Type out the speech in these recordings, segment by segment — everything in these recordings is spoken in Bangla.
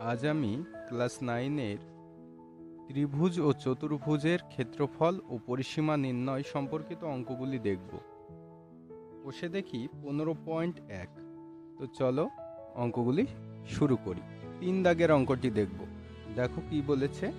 আজ আমি ক্লাস নাইনের ত্রিভুজ ও চতুর্ভুজের ক্ষেত্রফল ও পরিসীমা নির্ণয় সম্পর্কিত অঙ্কগুলি দেখব। বসে দেখি পনেরো পয়েন্ট এক। তো চলো অঙ্কগুলি শুরু করি। তিন দাগের অঙ্কটি দেখব। দেখো কি বলেছে?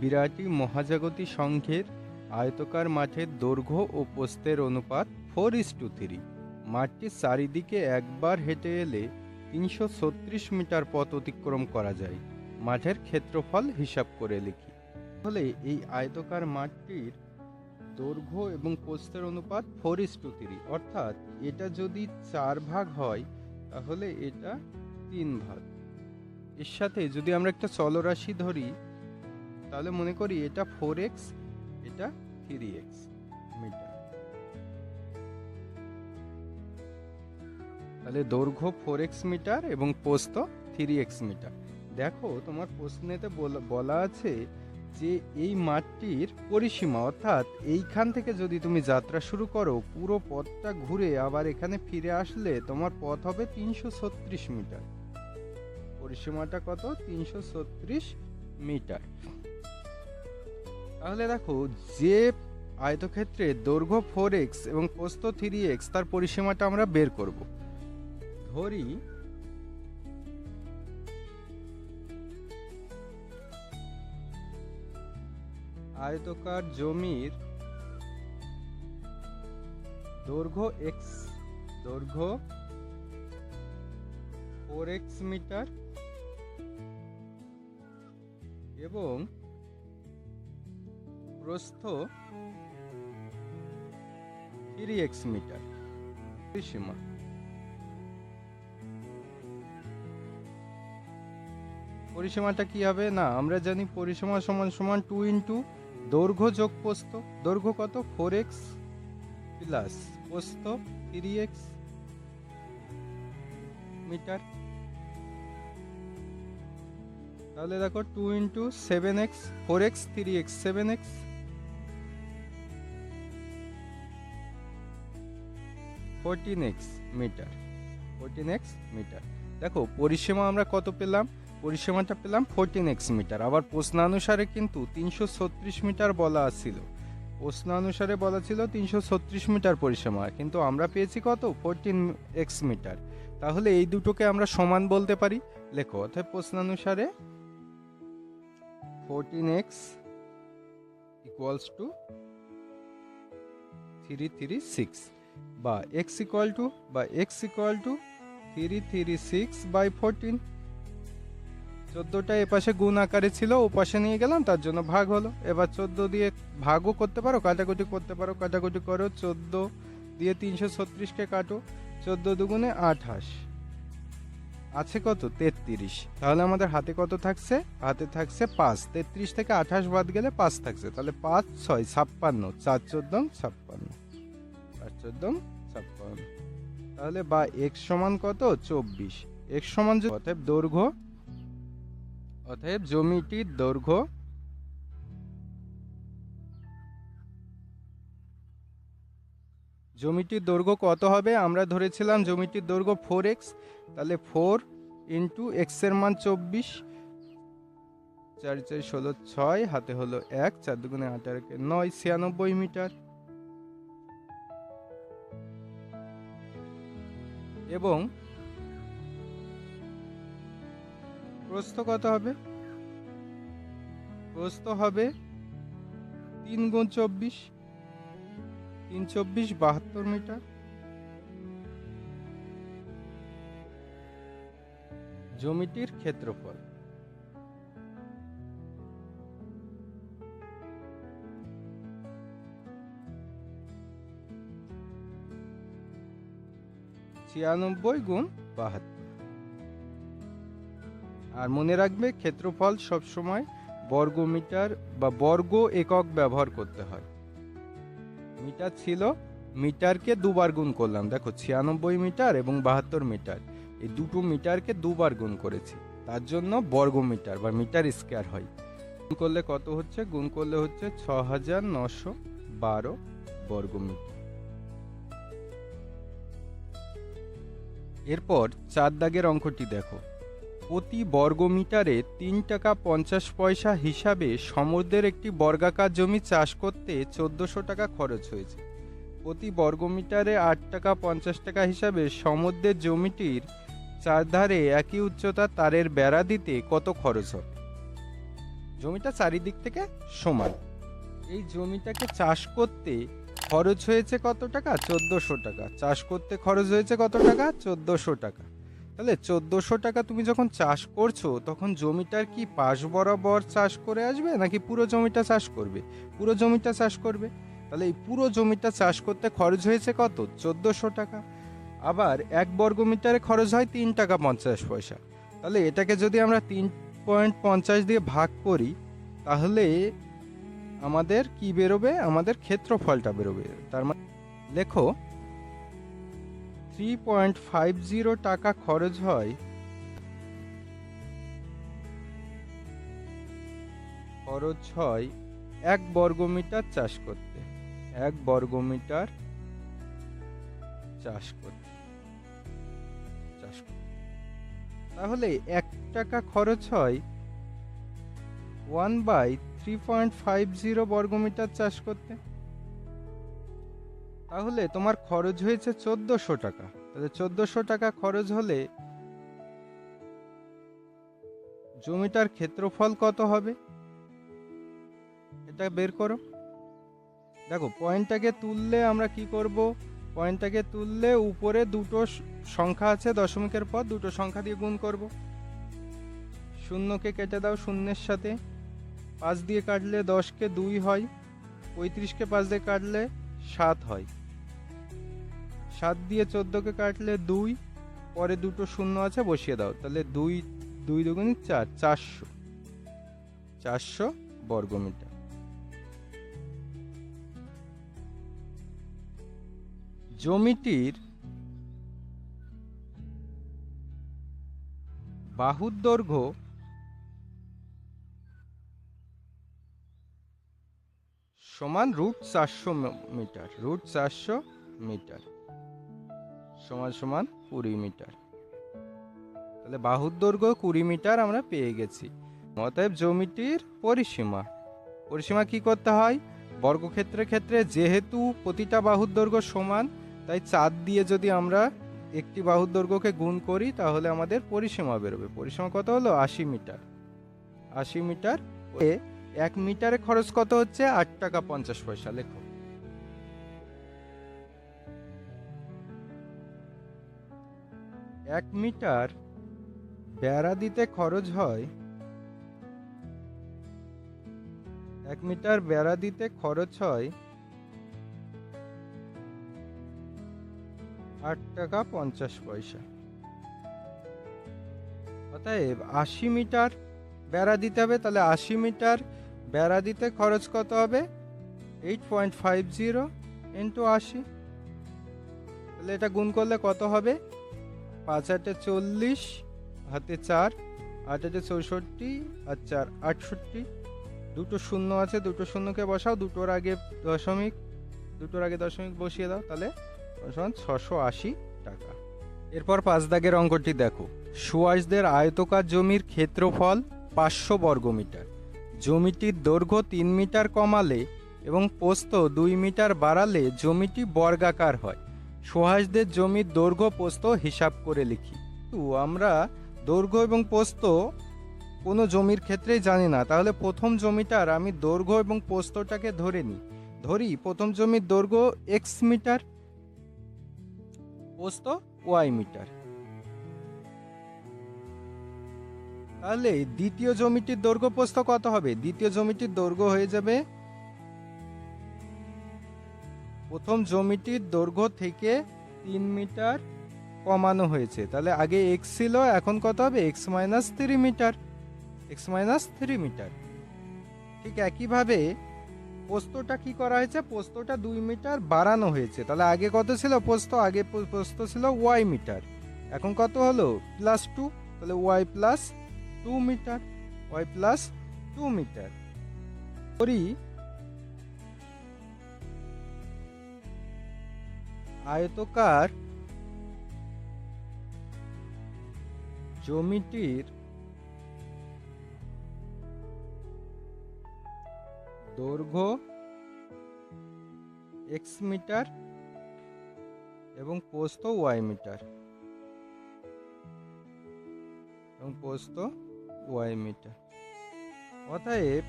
বিরাটি মহাজাগতিক সংঘের আয়তকার মাঠের দৈর্ঘ্য ও প্রস্থের অনুপাত ফোর ইস টু থ্রি মাঠটির চারিদিকে একবার হেঁটে এলে তিনশো ছত্রিশ মিটার পথ অতিক্রম করা যায়। মাঠের ক্ষেত্রফল হিসাব করে লিখি। তাহলে এই আয়তকার মাঠটির দৈর্ঘ্য এবং পোস্তের অনুপাত ফোর ইস টু থ্রি অর্থাৎ এটা যদি চার ভাগ হয়, তাহলে এটা তিন ভাগ। এর সাথে যদি আমরা একটা চলরাশি ধরি, তাহলে মনে করি এটা ফোর এক্স এটা থ্রি এক্স তাহলে দৈর্ঘ্য ফোর এক্স মিটার এবং পোস্ত থ্রি এক্স মিটার দেখো, তোমার প্রশ্নেতে বলা- আছে যে এই মাঠটির পরিসীমা, অর্থাৎ এইখান থেকে যদি তুমি যাত্রা শুরু করো, পুরো পথটা ঘুরে আবার এখানে ফিরে আসলে তোমার পথ হবে তিনশো ছত্রিশ মিটার পরিসীমাটা কত? তিনশো ছত্রিশ মিটার তাহলে দেখো, যে আয়তক্ষেত্রে দৈর্ঘ্য ফোর এক্স এবং পোস্ত থ্রি এক্স তার পরিসীমাটা আমরা বের করব। ধরি। আয়তকার জমির দৈর্ঘ্য এক্স দৈর্ঘ্য ফোর এক্স মিটার এবং প্রস্থ থ্রি এক্স মিটার। পরিসীমা পরিসীমাটা কি হবে? না, আমরা জানি পরিসীমা সমান সমান টু ইন্টু দৈর্ঘ্য যোগ পোস্ত। দৈর্ঘ্য কত? ফোর এক্স প্লাস পোস্ত থ্রি এক্স মিটার। তাহলে দেখো two into seven x four x three x seven x fourteen x metre fourteen x metre দেখো, পরিসীমা আমরা কত পেলাম? পরিসীমাটা পেলাম ফোরটিন এক্স মিটার আবার প্রশ্নানুসারে কিন্তু তিনশো ছত্রিশ মিটার বলা ছিল। প্রশ্নানুসারে বলা ছিল তিনশো ছত্রিশ মিটার পরিসীমা। কিন্তু আমরা পেয়েছি কত? ফোরটিন এক্স মিটার তাহলে এই দুটোকে আমরা সমান বলতে পারি। লেখো অর্থাৎ প্রশ্নানুসারে fourteen x equals to three three six বা এক্স ইকুয়াল টু বা x equal to three three six by fourteen চোদ্দোটা এপাশে গুণ আকারে ছিল ও পাশে নিয়ে গেলাম, তার জন্য ভাগ হলো। এবার চোদ্দ দিয়ে ভাগও করতে পারো, কাটাকুটি করতে পারো, কাটাকুটি করো, চোদ্দ দিয়ে তিনশো ছত্রিশকে কাটো, চোদ্দ দুগুণে আঠাশ। আছে কত? তেত্রিশ। তাহলে আমাদের হাতে কত থাকছে? হাতে থাকছে পাঁচ। তেত্রিশ থেকে আঠাশ বাদ গেলে পাঁচ থাকছে। তাহলে পাঁচ, ছয়, ছাপ্পান্ন। চার, চোদ্দ, ছাপ্পান্ন। চার চোদ্দ, ছাপ্পান্ন। তাহলে বা এক সমান কত? চব্বিশ। এক সমান অতএব দৈর্ঘ্য অতএব জমিটির দৈর্ঘ্য জমিটির দৈর্ঘ্য কত হবে? আমরা ধরেছিলাম জমিটির দৈর্ঘ্য ফোর এক্স তাহলে ফোর ইন্টু এক্সের মান চব্বিশ, চার চার ষোলো ছয়, হাতে হলো এক, চার দুগুণে আঠারোকে নয়, ছিয়ানব্বই মিটার। এবং প্রস্থ কত হবে? প্রস্থ হবে তিন গুণ চব্বিশ, তিন চব্বিশ বাহাত্তর মিটার। জমিটির ক্ষেত্রফল। ছিয়ানব্বই গুণ বাহাত্তর। আর মনে রাখবে ক্ষেত্রফল সবসময় বর্গমিটার বা বর্গ একক ব্যবহার করতে হয়। মিটার ছিল, মিটারকে দুবার গুণ করলাম। দেখো, ছিয়ানব্বই মিটার এবং বাহাত্তর মিটার। এই দুটো মিটারকে দুবার গুণ করেছি। তার জন্য বর্গ মিটার বা মিটার স্কোয়ার হয়। গুণ করলে কত হচ্ছে? গুণ করলে হচ্ছে ছ হাজার নশো বারো বর্গ মিটার এরপর চার দাগের অঙ্কটি দেখো। প্রতি বর্গমিটারে তিন টাকা পঞ্চাশ পয়সা হিসাবে সমুদ্রের একটি বর্গাকার জমি চাষ করতে চোদ্দোশো টাকা খরচ হয়েছে। প্রতি বর্গমিটারে আট টাকা পঞ্চাশ টাকা হিসাবে সমুদ্রের জমিটির চারধারে একই উচ্চতা তারের বেড়া দিতে কত খরচ হবে? জমিটা চারিদিক থেকে সমান। এই জমিটাকে চাষ করতে খরচ হয়েছে কত টাকা? চোদ্দোশো টাকা। চাষ করতে খরচ হয়েছে কত টাকা? চোদ্দোশো টাকা। তাহলে চোদ্দোশো টাকা তুমি যখন চাষ করছ, তখন জমিটার কি পাশ বরাবর চাষ করে আসবে, নাকি পুরো জমিটা চাষ করবে? পুরো জমিটা চাষ করবে। তাহলে এই পুরো জমিটা চাষ করতে খরচ হয়েছে কত? চোদ্দোশো টাকা। আবার এক বর্গ মিটারে খরচ হয় তিন টাকা পঞ্চাশ পয়সা। তাহলে এটাকে যদি আমরা তিন পয়েন্ট পঞ্চাশ দিয়ে ভাগ করি, তাহলে আমাদের কি বেরোবে? আমাদের ক্ষেত্রফলটা বেরোবে। তার মানে লেখো। থ্রি পয়েন্ট ফাইভ জিরো টাকা খরচ হয়। খরচ হয় এক বর্গমিটার চাষ করতে। এক বর্গমিটার চাষ করতে। চাষ করতে। তাহলে এক টাকা খরচ হয় one by three point five zero বর্গমিটার চাষ করতে। তাহলে তোমার খরচ হয়েছে চোদ্দশো টাকা। তাহলে চোদ্দশো টাকা খরচ হলে জমিটার ক্ষেত্রফল কত হবে? এটা বের করো। দেখো, পয়েন্টটাকে তুললে আমরা কি করব? পয়েন্টটাকে তুললে উপরে দুটো সংখ্যা আছে দশমিকের পর, দুটো সংখ্যা দিয়ে গুণ করব। শূন্যকে কেটে দাও শূন্যের সাথে। পাঁচ দিয়ে কাটলে দশকে দুই হয়, পঁয়ত্রিশকে পাঁচ দিয়ে কাটলে সাত হয়। সাত দিয়ে চোদ্দোকে কাটলে দুই, পরে দুটো শূন্য আছে, বসিয়ে দাও। তাহলে দুই দুই দুগুণি চার, চারশো। চারশো বর্গমিটার। জমিটির বাহুর দৈর্ঘ্য সমান রুট চারশো মিটার, রুট চারশো মিটার। সমান সমান কুড়ি মিটার। তাহলে বাহুর দৈর্ঘ্য কুড়ি মিটার আমরা পেয়ে গেছি। অতএব জমিটির পরিসীমা। পরিসীমা কি করতে হয়? বর্গক্ষেত্রের ক্ষেত্রে যেহেতু প্রতিটা বাহুর দৈর্ঘ্য সমান, তাই চাঁদ দিয়ে যদি আমরা একটি বাহুর দৈর্ঘ্যকে গুণ করি, তাহলে আমাদের পরিসীমা বেরোবে। পরিসীমা কত হলো? আশি মিটার। আশি মিটার এ এক মিটারে খরচ কত হচ্ছে? আট টাকা পঞ্চাশ পয়সা। লেখো। এক মিটার বেড়া দিতে খরচ হয়, এক মিটার বেড়া দিতে খরচ হয় আট টাকা পঞ্চাশ পয়সা। অতএব আশি মিটার বেড়া দিতে হবে, তাহলে আশি মিটার বেড়া দিতে খরচ কত হবে? Eight point five zero into আশি। তাহলে এটা গুণ করলে কত হবে? পাঁচ আটে চল্লিশ, হাতে চার, আট আটে চৌষট্টি আর চার আটষট্টি। দুটো শূন্য আছে, দুটো শূন্যকে বসাও, দুটোর আগে দশমিক, দুটোর আগে দশমিক বসিয়ে দাও, তাহলে সমান ছশো আশি টাকা। এরপর পাঁচ দাগের অঙ্কটি দেখো। সুয়াসদের আয়তকার জমির ক্ষেত্রফল পাঁচশো বর্গমিটার জমিটির দৈর্ঘ্য তিন মিটার কমালে এবং পোস্ত দুই মিটার বাড়ালে জমিটি বর্গাকার হয়। সুহাসদের জমির দৈর্ঘ্য পোস্ত হিসাব করে লিখি। তো আমরা দৈর্ঘ্য এবং পোস্ত কোনো জমির ক্ষেত্রেই জানি না। তাহলে প্রথম জমিটার আমি দৈর্ঘ্য এবং পোস্তটাকে ধরে নিই। ধরি প্রথম জমির দৈর্ঘ্য এক্স মিটার, পোস্ত ওয়াই মিটার। তাহলে দ্বিতীয় জমিটির দৈর্ঘ্য পোস্ত কত হবে? দ্বিতীয় জমিটির দৈর্ঘ্য হয়ে যাবে প্রথম জমিটির দৈর্ঘ্য থেকে তিন মিটার কমানো হয়েছে। তাহলে আগে এক্স ছিল, এখন কত হবে? X minus three metre x minus three metre ঠিক একইভাবে পোস্তটা কি করা হয়েছে? পোস্তটা দুই মিটার বাড়ানো হয়েছে। তাহলে আগে কত ছিল পোস্ত? আগে পোস্ত ছিল ওয়াই মিটার এখন কত হলো? প্লাস টু তাহলে y plus two metre y plus two metre করি আয়তকার জমিটির দৈর্ঘ্য এক্স মিটার এবং পোস্ত ওয়াই মিটার এবং পোস্ত ওয়াই মিটার। অতএব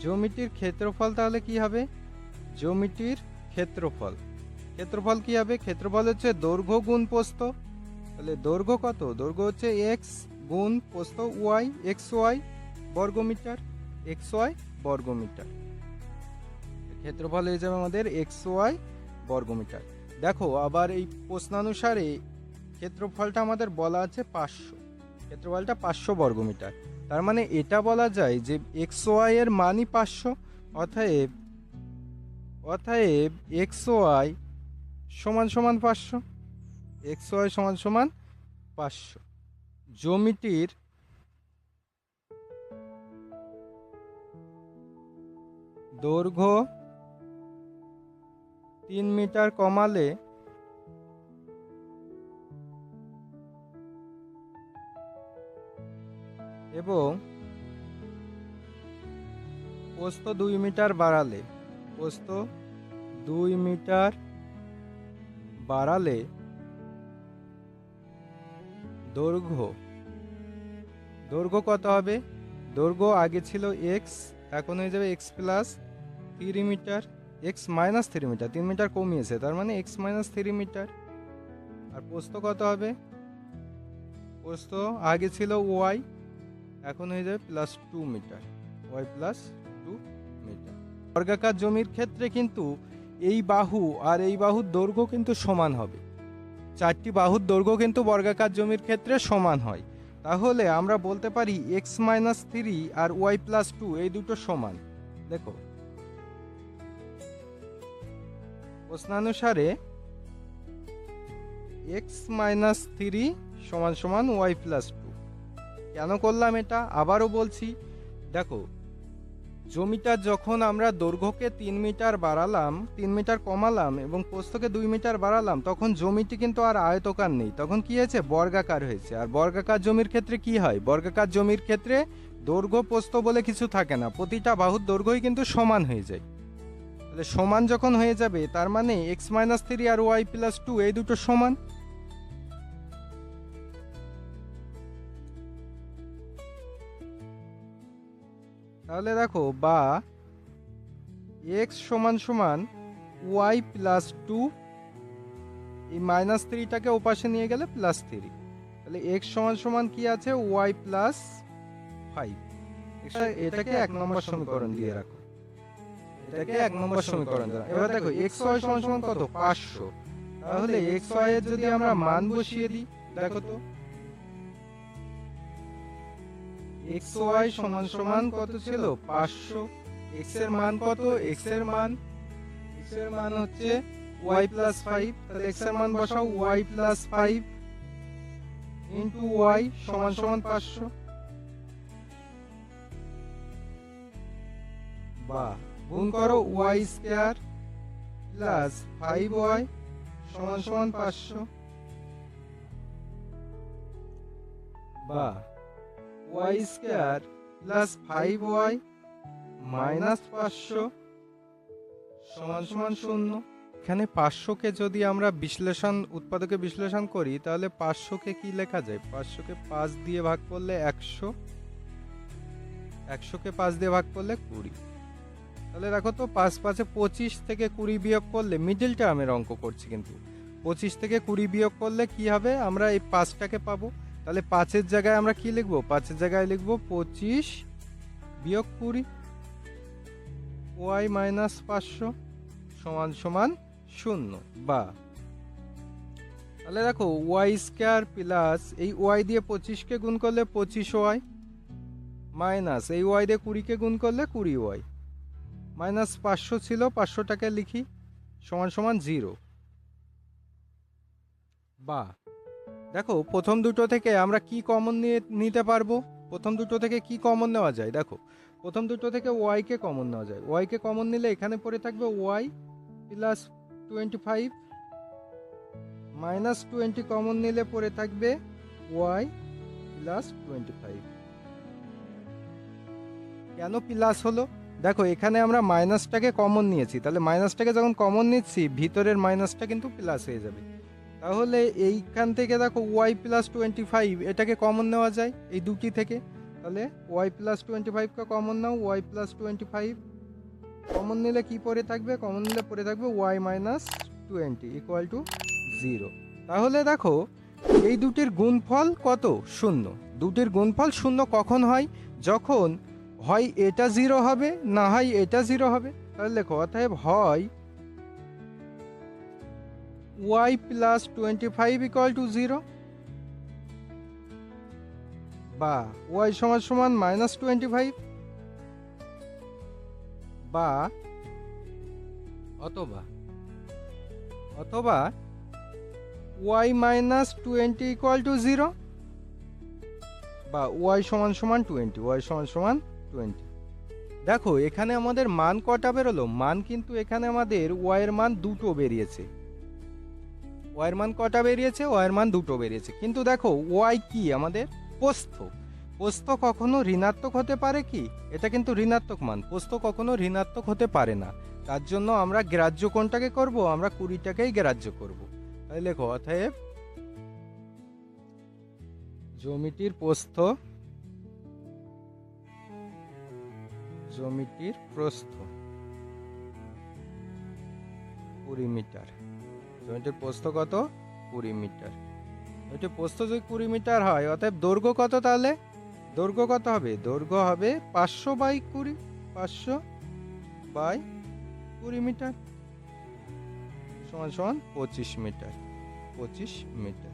জমিটির ক্ষেত্রফল তাহলে কি হবে? জমিটির ক্ষেত্রফল। ক্ষেত্রফল কি হবে? ক্ষেত্রফল হচ্ছে দৈর্ঘ্য গুণ পোস্ত তাহলে দৈর্ঘ্য কত? দৈর্ঘ্য হচ্ছে এক্স গুণ পোস্ত ওয়াই এক্স ওয়াই বর্গমিটার এক্স ওয়াই বর্গমিটার। ক্ষেত্রফল হয়ে যাবে আমাদের এক্স ওয়াই বর্গমিটার। দেখো, আবার এই প্রশ্নানুসারে ক্ষেত্রফলটা আমাদের বলা আছে পাঁচশো। ক্ষেত্রফলটা পাঁচশো বর্গমিটার। তার মানে এটা বলা যায় যে এক্স ওয়াই এর মানই পাঁচশো, অতএব অতএব এক্স ওয়াই সমান সমান পাঁচশো, এক্স ওয়াই সমান সমান পাঁচশো। জমিটির দৈর্ঘ্য তিন মিটার কমালে এবং পোস্ত দুই মিটার বাড়ালে পোস্ত দুই মিটার বাড়ালে দৈর্ঘ্য দৈর্ঘ্য কত হবে? দৈর্ঘ্য আগে ছিল এক্স এখন হয়ে যাবে x plus three metre x minus three metre তিন মিটার কমিয়েছে, তার মানে এক্স মাইনাস থ্রি মিটার আর পোস্ত কত হবে? পোস্ত আগে ছিল ওয়াই এখন হয়ে যাবে plus two metre y plus two metre বর্গাকার জমির ক্ষেত্রে কিন্তু এই বাহু আর এই বাহুর দৈর্ঘ্য কিন্তু সমান হবে। চারটি বাহুর দৈর্ঘ্য কিন্তু বর্গাকার জমির ক্ষেত্রে সমান হয়। তাহলে আমরা বলতে পারি এক্স মাইনাস থ্রি আর ওয়াই প্লাস টু, এই দুটো সমান। দেখো। প্রশ্নানুসারে এক্স মাইনাস থ্রি সমান সমান ওয়াই প্লাস টু। কেন করলাম এটা? আবারও বলছি, দেখো জমিটা যখন আমরা দৈর্ঘ্যকে তিন মিটার বাড়ালাম, তিন মিটার কমালাম এবং পোস্তকে দুই মিটার বাড়ালাম, তখন জমিটি কিন্তু আর আয়তকার নেই। তখন কি হয়েছে? বর্গাকার হয়েছে। আর বর্গাকার জমির ক্ষেত্রে কি হয়? বর্গাকার জমির ক্ষেত্রে দৈর্ঘ্য পোস্ত বলে কিছু থাকে না। প্রতিটা বাহুর দৈর্ঘ্যই কিন্তু সমান হয়ে যায়। তাহলে সমান যখন হয়ে যাবে, তার মানে এক্স মাইনাস থ্রি আর ওয়াই প্লাস টু এই দুটো সমান। তাহলে দেখো বা এক্স সমান সমান ওয়াই প্লাস টু এই মাইনাস থ্রিটাকে ওপাশে নিয়ে গেলে প্লাস থ্রি তাহলে এক্স সমান সমান কি আছে? ওয়াই প্লাস ফাইভ এটাকে এক নম্বর সমীকরণ দিয়ে রাখো। এটাকে এক নম্বর সমীকরণ এবার দেখো এক্স ওয়াই সমান সমান কত? পাঁচশো। তাহলে এক্স ওয়াই এর যদি আমরা মান বসিয়ে দিই দেখো তো এক্স ওয়াই সমান সমান কত ছিল? পাঁচশো। এক্সের মান কত? এক্সের মান? এক্সের মান হচ্ছে ওয়াই প্লাস ফাইভ। তাহলে এক্সের মান বসাও, y plus five into y সমান সমান পাঁচশো। বা, গুণ করো y square plus five y সমান সমান পাঁচশো। বা y square plus five y minus পাঁচশো সমান সমান শূন্য। এখানে পাঁচশোকে যদি আমরা বিশ্লেষণ, উৎপাদকে বিশ্লেষণ করি, তাহলে পাঁচশোকে কি লেখা যায়? পাঁচশোকে পাঁচ দিয়ে ভাগ করলে একশো। একশোকে পাঁচ দিয়ে ভাগ করলে কুড়ি। তাহলে দেখো তো, পাঁচ পাঁচে পঁচিশ থেকে কুড়ি বিয়োগ করলে মিডিল টার্মের অঙ্ক করছি কিন্তু। পঁচিশ থেকে কুড়ি বিয়োগ করলে কি হবে? আমরা এই পাঁচটাকে পাবো। তাহলে পাঁচের জায়গায় আমরা কি লিখব? পাঁচের জায়গায় লিখব পঁচিশ বিয়োগ কুড়ি, ওয়াই মাইনাস পাঁচশো সমান সমান শূন্য, বা। তাহলে দেখো, ওয়াই স্কোয়ার প্লাস এই ওয়াই দিয়ে পঁচিশকে গুণ করলে পঁচিশ ওয়াই, মাইনাস এই ওয়াই দিয়ে কুড়িকে গুণ করলে কুড়ি ওয়াই, মাইনাস পাঁচশো ছিল, পাঁচশোটাকে লিখি, সমান সমান জিরো, বা। দেখো, প্রথম দুটো থেকে আমরা কি কমন নিয়ে নিতে পারব? প্রথম দুটো থেকে কি কমন নেওয়া যায়? দেখো, প্রথম দুটো থেকে ওয়াইকে কমন নেওয়া যায়। ওয়াইকে কমন নিলে এখানে পড়ে থাকবে y plus twenty five minus twenty common নিলে পড়ে থাকবে ওয়াই প্লাস টোয়েন্টি ফাইভ কেন প্লাস হলো? দেখো, এখানে আমরা মাইনাসটাকে কমন নিয়েছি। তাহলে মাইনাসটাকে যখন কমন নিচ্ছি, ভিতরের মাইনাসটা কিন্তু প্লাস হয়ে যাবে। তাহলে এইখান থেকে দেখো ওয়াই প্লাস টোয়েন্টি ফাইভ এটাকে কমন নেওয়া যায়, এই দুটি থেকে। তাহলে ওয়াই প্লাস টোয়েন্টি ফাইভকে কমন নাও y plus twenty five common নিলে কি পরে থাকবে? কমন নিলে পরে থাকবে y minus twenty equal to zero তাহলে দেখো, এই দুটির গুণফল কত? শূন্য। দুটির গুণফল শূন্য কখন হয়? যখন হয় এটা জিরো হবে, না হয় এটা জিরো হবে। তাহলে লেখো, অতএব হয় plus twenty five equal to zero বা ওয়াই সমান সমান মাইনাস টোয়েন্টি ফাইভ বা, অথবা অথবা y minus twenty equal to zero বা ওয়াই সমান সমান টোয়েন্টি ওয়াই সমান সমান টোয়েন্টি দেখো, এখানে আমাদের মান কটা বেরোলো? মান কিন্তু এখানে আমাদের ওয়াইয়ের মান দুটো বেরিয়েছে। ওয়াইয়ের মান কটা বেরিয়েছে? ওয়াইয়ের মান দুটো বেরিয়েছে। কিন্তু দেখো, ওয়াই কি আমাদের? পোস্ত। পোস্ত কখনো ঋণাত্মক হতে পারে কি? এটা কিন্তু ঋণাত্মক মান। পোস্ত কখনো ঋণাত্মক হতে পারে না। তার জন্য আমরা গ্রাহ্য কোনটাকে করব? আমরা কুড়িটাকেই গ্রাহ্য করব। তাই লেখো, অতএব জমিটির প্রস্থ জমিটির প্রস্থ কুড়ি মিটার। জমিটির প্রস্থ কত? কুড়ি মিটার। জমিটির প্রস্থ যদি কুড়ি মিটার হয়, অতএব দৈর্ঘ্য কত তাহলে? দৈর্ঘ্য কত হবে? দৈর্ঘ্য হবে পাঁচশো বাই কুড়ি, পাঁচশো বাই কুড়ি মিটার। সমান সমান পঁচিশ মিটার পঁচিশ মিটার।